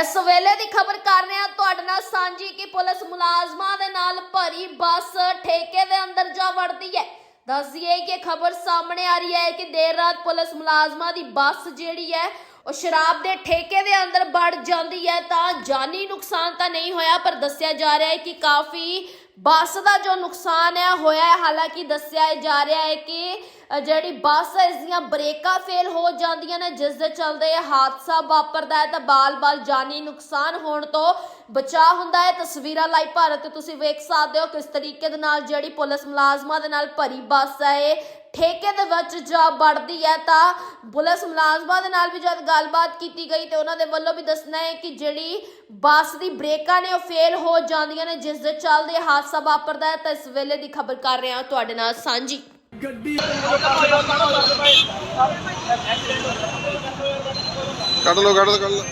ਇਸ ਵੇਲੇ ਦੀ ਖਬਰ ਕਰ ਰਹੇ ਹਾਂ ਤੁਹਾਡੇ ਨਾਲ ਸਾਂਝੀ ਕਿ ਪੁਲਿਸ ਮੁਲਾਜ਼ਮਾਂ ਦੇ ਨਾਲ ਭਰੀ ਬੱਸ ਠੇਕੇ ਦੇ ਅੰਦਰ ਜਾ ਵੜਦੀ ਹੈ। ਦੱਸ ਦਈਏ ਕਿ ਖਬਰ ਸਾਹਮਣੇ ਆ ਰਹੀ ਹੈ ਕਿ ਦੇਰ ਰਾਤ ਪੁਲਿਸ ਮੁਲਾਜ਼ਮਾਂ ਦੀ ਬੱਸ ਜਿਹੜੀ ਹੈ ਉਹ ਸ਼ਰਾਬ ਦੇ ਠੇਕੇ ਦੇ ਅੰਦਰ ਵੜ ਜਾਂਦੀ ਹੈ ਤਾਂ ਜਾਨੀ ਨੁਕਸਾਨ ਤਾਂ ਨਹੀਂ ਹੋਇਆ, ਪਰ ਦੱਸਿਆ ਜਾ ਰਿਹਾ ਹੈ ਕਿ ਕਾਫੀ ਬੱਸ ਦਾ ਜੋ ਨੁਕਸਾਨ ਹੈ ਹੋਇਆ ਹੈ। ਹਾਲਾਂਕਿ ਦੱਸਿਆ ਜਾ ਰਿਹਾ ਹੈ ਕਿ ਜਿਹੜੀ ਬੱਸ ਹੈ ਇਸ ਦੀਆਂ ਬ੍ਰੇਕਾਂ ਫੇਲ ਹੋ ਜਾਂਦੀਆਂ ਨੇ, ਜਿਸ ਦੇ ਚਲਦੇ ਹਾਦਸਾ ਵਾਪਰਦਾ ਹੈ ਤਾਂ ਬਾਲ-ਬਾਲ ਜਾਨੀ ਨੁਕਸਾਨ ਹੋਣ ਤੋਂ ਬਚਾ ਹੁੰਦਾ ਹੈ। ਤਸਵੀਰਾਂ ਲਾਈਵ ਭਾਰਤ ਤੇ ਤੁਸੀਂ ਵੇਖ ਸਕਦੇ ਹੋ ਕਿਸ ਤਰੀਕੇ ਦੇ ਨਾਲ ਜਿਹੜੀ ਪੁਲਿਸ ਮੁਲਾਜ਼ਮਾਂ ਦੇ ਨਾਲ ਭਰੀ ਬੱਸ ਹੈ ਠੇਕੇ ਦੇ ਵਿੱਚ ਜਾ ਵੜਦੀ ਹੈ ਤਾਂ ਪੁਲਿਸ ਮੁਲਾਜ਼ਮਾਂ ਦੇ ਨਾਲ ਵੀ ਜਦ ਗੱਲਬਾਤ ਕੀਤੀ ਗਈ ਤੇ ਉਹਨਾਂ ਦੇ ਵੱਲੋਂ ਵੀ ਦੱਸਣਾ ਹੈ ਕਿ ਜਿਹੜੀ ਬੱਸ ਦੀ ਬ੍ਰੇਕਾਂ ਨੇ ਉਹ ਫੇਲ ਹੋ ਜਾਂਦੀਆਂ ਨੇ ਜਿਸ ਦੇ ਚੱਲਦੇ ਹਾਦਸਾ ਵਾਪਰਦਾ ਹੈ ਤਾਂ ਇਸ ਵੇਲੇ ਦੀ ਖਬਰ ਕਰ ਰਹੇ ਹਾਂ ਤੁਹਾਡੇ ਨਾਲ ਸਾਂਝੀ। ਕੱਢ ਲਓ ਕੱਢ ਲਓ ਕੱਢ ਲਓ।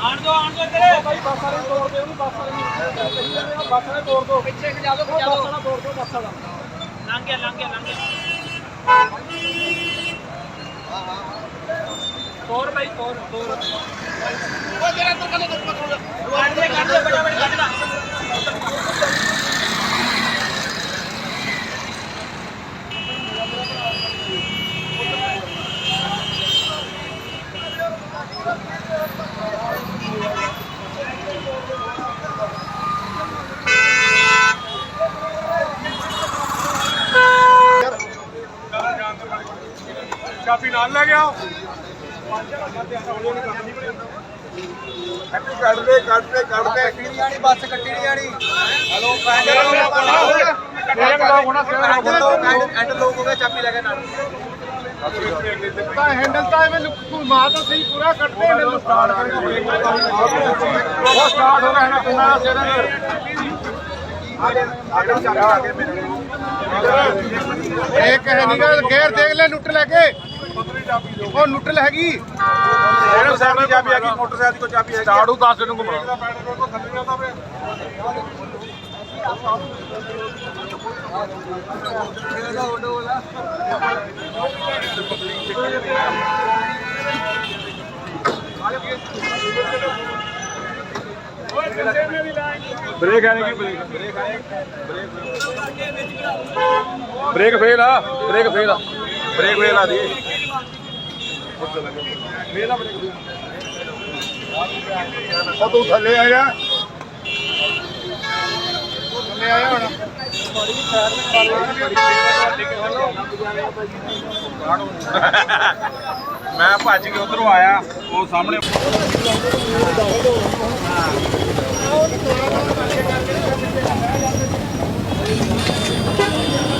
ਆਣ ਦੋ ਆਣ ਦੋ ਤੇਰੇ ਭਾਈ ਬੱਸ ਵਾਲੇ ਨੂੰ ਤੋੜ ਦੇ ਉਹਨੂੰ ਬੱਸ ਵਾਲੇ ਨੂੰ ਬੱਸ ਵਾਲੇ ਤੋੜ ਦੋ। ਪਿੱਛੇ ਖਜਾ ਦੋ ਖਜਾ ਦੋ। ਬੱਸ ਵਾਲਾ ਤੋੜ ਦੋ ਬੱਸ ਵਾਲਾ। ਲੰਘ ਗਿਆ ਲੰਘ ਗਿਆ ਲੰਘ ਗਿਆ। ਤੋੜ ਭਾਈ ਤੋੜ ਤੋੜ ਉਹ ਜਿਹੜਾ ਤੂੰ ਕੱਢ ਦੇ ਕੱਢ ਦੇ ਬੜਾ ਬੜਾ ਕੱਢ ਦਾ ਚਾਬੀ ਨਾਲ ਲੈ ਗਿਆ। ਕੱਢ ਦੇ ਕੱਢ ਦੇ ਕੱਢ ਦੇ। ਨਹੀਂ ਆਣੀ ਬੱਸ ਕੱਟੀ ਨਹੀਂ ਆਣੀ ਹਲੋ ਐਂਡ ਲੋਕ ਹੋ ਗਏ ਚਾਬੀ ਲੈ ਕੇ ਨਾਲ। ਤਾਂ ਹੈਂਡਲ ਤਾਂ ਐਵੇਂ ਲੁੱਕ ਮਾਰ ਤਾਂ ਸਹੀ ਪੂਰਾ ਕੱਢ ਦੇ ਹੈਂਡਲ ਨੂੰ ਸਟਾਰਟ ਕਰਕੇ ਉਹ ਸਟਾਰਟ ਹੋ ਗਿਆ ਨਾ ਪੂਰਾ ਸਿਰ। ਇੱਕ ਹੈ ਨੀਗਾ ਗੇਅਰ ਦੇਖ ਲੈ ਨੁੱਟ ਲੈ ਕੇ। ਉਹ ਨੁੱਟਲ ਹੈਗੀ। ਇਹਨੂੰ ਸਾਹਮਣੇ ਚਾਬੀ ਹੈਗੀ ਮੋਟਰਸਾਈਕਲ ਦੀ ਕੋਈ ਚਾਬੀ ਹੈਗੀ ਝਾੜੂ 10 ਨੂੰ ਘੁਮਾ ਬ੍ਰੇਕ ਆਣੇ ਕੀ ਬ੍ਰੇਕ ਬ੍ਰੇਕ ਬ੍ਰੇਕ ਫੇਲ ਆ। ਬ੍ਰੇਕ ਫੇਲ ਆ। ਬ੍ਰੇਕ ਫੇਲ ਆ ਦੀ। ਫੇਲ ਆ ਬ੍ਰੇਕ ਉਹ ਤੂੰ ਥੱਲੇ ਆ ਜਾ। ਥੱਲੇ ਆ ਜਾ ਹੁਣ। ਮੈਂ ਭੱਜ ਕੇ ਉਧਰੋਂ ਆਇਆ, ਉਹ ਸਾਹਮਣੇ। ਕੱਲ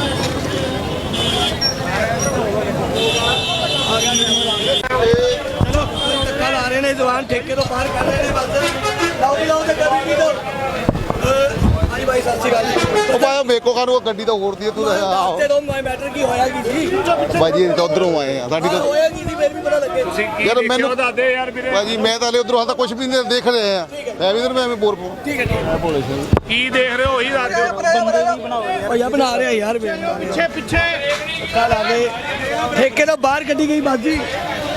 ਨੇ ਜਵਾਨ ਠੇਕੇ ਤੋਂ ਬਾਹਰ ਕਰ ਰਹੇ ਨੇ ਬੱਸ। ਲਾਓ ਵੀ ਲਾਓ ਤੇ ਕਰੀ ਵੀ ਦੋ ਹਾਂਜੀ ਭਾਈ ਸਤਿ ਸ਼੍ਰੀ ਅਕਾਲ ਜੀ। ਉਹ ਬਾਈ ਮੇਕੋ ਕਾਨੂੰ ਗੱਡੀ ਤਾਂ ਹੋੜਦੀ ਹੈ ਤੂੰ ਤਾਂ ਆਹੋ ਤੇ ਦੋ ਮੈਟਰ ਕੀ ਹੋਇਆ ਕੀ ਸੀ? ਬਾਈ ਜੀ ਤਾਂ ਉਧਰੋਂ ਆਏ ਆ ਸਾਡੀ ਤਾਂ ਹੋਇਆ ਕੀ ਸੀ? ਮੈਨੂੰ ਵੀ ਪਤਾ ਲੱਗੇ। ਤੁਸੀਂ ਯਾਰ ਮੈਨੂੰ ਦੱਸਦੇ ਯਾਰ ਵੀਰੇ। ਬਾਈ ਜੀ ਮੈਂ ਤਾਂ ਹਲੇ ਉਧਰੋਂ ਤਾਂ ਕੁਝ ਵੀ ਨਹੀਂ ਦੇਖ ਰਹੇ ਆ। ਮੈਂ ਵੀ ਇਧਰ ਮੈਂ ਐਵੇਂ ਬੋਰ ਪਾਉਂ ਠੀਕ ਹੈ ਠੀਕ ਹੈ। ਕੀ ਦੇਖ ਰਹੇ ਹੋ? ਉਹੀ ਦੱਸ ਦਿਓ। ਭਈਆ ਬਣਾ ਰਿਹਾ ਯਾਰ। ਪਿੱਛੇ ਪਿੱਛੇ। ਕੱਲ ਆ ਗਏ। ਠੇਕੇ ਤੋਂ ਬਾਹਰ ਕੱਢੀ ਗਈ ਬਾਜੀ।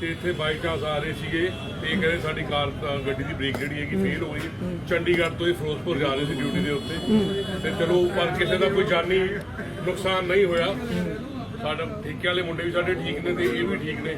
ਤੇ ਇੱਥੇ ਬਾਈਕ ਆ ਰਹੇ ਸੀਗੇ ਤੇ ਇਹ ਕਹਿੰਦੇ ਸਾਡੀ ਕਾਰ ਅ, ਗੱਡੀ ਦੀ ਬ੍ਰੇਕ ਜਿਹੜੀ ਹੈਗੀ ਫੇਲ ਹੋ ਗਈ। ਚੰਡੀਗੜ੍ਹ ਤੋਂ ਇਹ ਫਿਰੋਜ਼ਪੁਰ ਜਾ ਰਹੇ ਸੀ ਡਿਊਟੀ ਦੇ ਉੱਤੇ। ਤੇ ਚਲੋ ਪਰ ਕਿਸੇ ਦਾ ਕੋਈ ਜਾਨੀ ਨੁਕਸਾਨ ਨਹੀਂ ਹੋਇਆ। ਸਾਡਾ ਠੇਕੇ ਵਾਲੇ ਮੁੰਡੇ ਵੀ ਸਾਡੇ ਠੀਕ ਨੇ ਤੇ ਇਹ ਵੀ ਠੀਕ ਨੇ।